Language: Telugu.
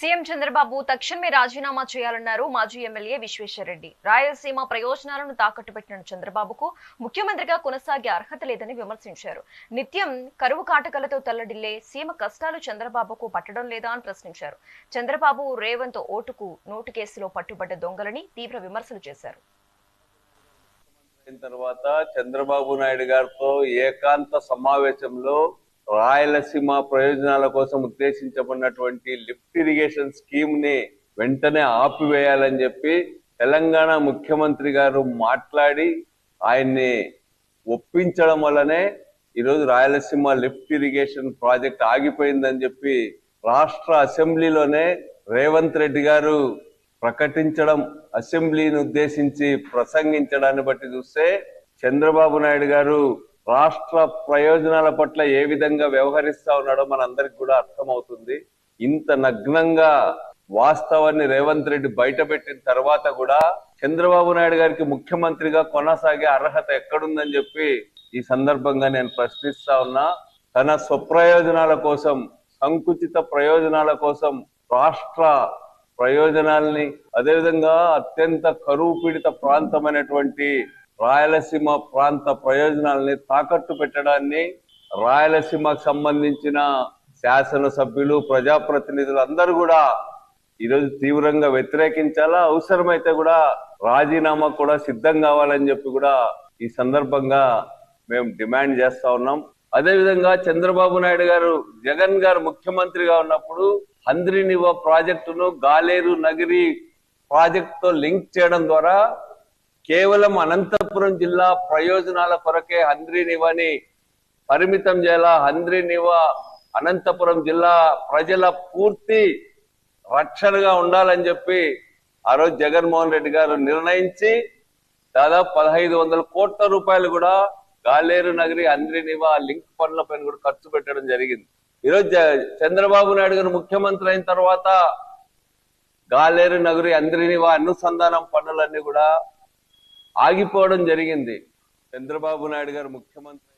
సీఎం చంద్రబాబు తక్షణమే రాజీనామా చేయాలన్నారు మాజీ ఎమ్మెల్యే విశ్వేశ్వరరెడ్డి. రాయలసీమ ప్రయోజనాలను తాకట్టు పెట్టిన చంద్రబాబుకు ముఖ్యమంత్రిగా కొనసాగే అర్హత లేదని విమర్శించారు. నిత్యం కరువు కాటకలతో తల్లడిల్లే సీమ కష్టాలు చంద్రబాబుకు పట్టడం లేదా అని ప్రశ్నించారు. చంద్రబాబు రేవంత్ ఓటుకు నోటు కేసులో పట్టుబడ్డ దొంగలని తీవ్ర విమర్శలు చేశారు. తర్వాత చంద్రబాబు నాయుడు గారితో ఏకాంత సమావేశంలో రాయలసీమ ప్రయోజనాల కోసం ఉద్దేశించబడినటువంటి లిఫ్ట్ ఇరిగేషన్ స్కీమ్ని వెంటనే ఆపివేయాలని చెప్పి తెలంగాణ ముఖ్యమంత్రి గారు మాట్లాడి ఆయన్ని ఒప్పించడం వల్లనే ఈరోజు రాయలసీమ లిఫ్ట్ ఇరిగేషన్ ప్రాజెక్ట్ ఆగిపోయిందని చెప్పి రాష్ట్ర అసెంబ్లీలోనే రేవంత్ రెడ్డి గారు ప్రకటించడం అసెంబ్లీని ఉద్దేశించి ప్రసంగించడాన్ని బట్టి చూస్తే చంద్రబాబు నాయుడు గారు రాష్ట్ర ప్రయోజనాల పట్ల ఏ విధంగా వ్యవహరిస్తా ఉన్నాడో మనందరికి కూడా అర్థమవుతుంది. ఇంత నగ్నంగా వాస్తవాన్ని రేవంత్ రెడ్డి బయటపెట్టిన తర్వాత కూడా చంద్రబాబు నాయుడు గారికి ముఖ్యమంత్రిగా కొనసాగే అర్హత ఎక్కడుందని చెప్పి ఈ సందర్భంగా నేను ప్రశ్నిస్తా ఉన్నా. తన స్వప్రయోజనాల కోసం సంకుచిత ప్రయోజనాల కోసం రాష్ట్ర ప్రయోజనాల్ని అదేవిధంగా అత్యంత కరువు పీడిత ప్రాంతమైనటువంటి రాయలసీమ ప్రాంత ప్రయోజనాల్ని తాకట్టు పెట్టడాన్ని రాయలసీమకు సంబంధించిన శాసనసభ్యులు ప్రజాప్రతినిధులు అందరూ కూడా ఈరోజు తీవ్రంగా వ్యతిరేకించాలా? అవసరమైతే కూడా రాజీనామా కూడా సిద్ధం కావాలని చెప్పి కూడా ఈ సందర్భంగా మేము డిమాండ్ చేస్తా ఉన్నాం. అదేవిధంగా చంద్రబాబు నాయుడు గారు జగన్ గారు ముఖ్యమంత్రిగా ఉన్నప్పుడు హంద్రినివ ప్రాజెక్టును గాలేరు నగిరి ప్రాజెక్టుతో లింక్ చేయడం ద్వారా కేవలం అనంతపురం జిల్లా ప్రయోజనాల కొరకే హంద్రినివని పరిమితం చేయాలా హంద్రినివ అనంతపురం జిల్లా ప్రజల పూర్తి రక్షణగా ఉండాలని చెప్పి ఆ రోజు జగన్మోహన్ రెడ్డి గారు నిర్ణయించి దాదాపు పదహైదు వందల కోట్ల రూపాయలు కూడా గాలేరు నగరి అంద్రినివా లింక్ పనుల పైన కూడా ఖర్చు పెట్టడం జరిగింది. ఈరోజు చంద్రబాబు నాయుడు గారు ముఖ్యమంత్రి అయిన తర్వాత గాలేరు నగరి అంద్రినివా అనుసంధానం పనులన్నీ కూడా ఆగిపోవడం జరిగింది. చంద్రబాబు నాయుడు గారు ముఖ్యమంత్రి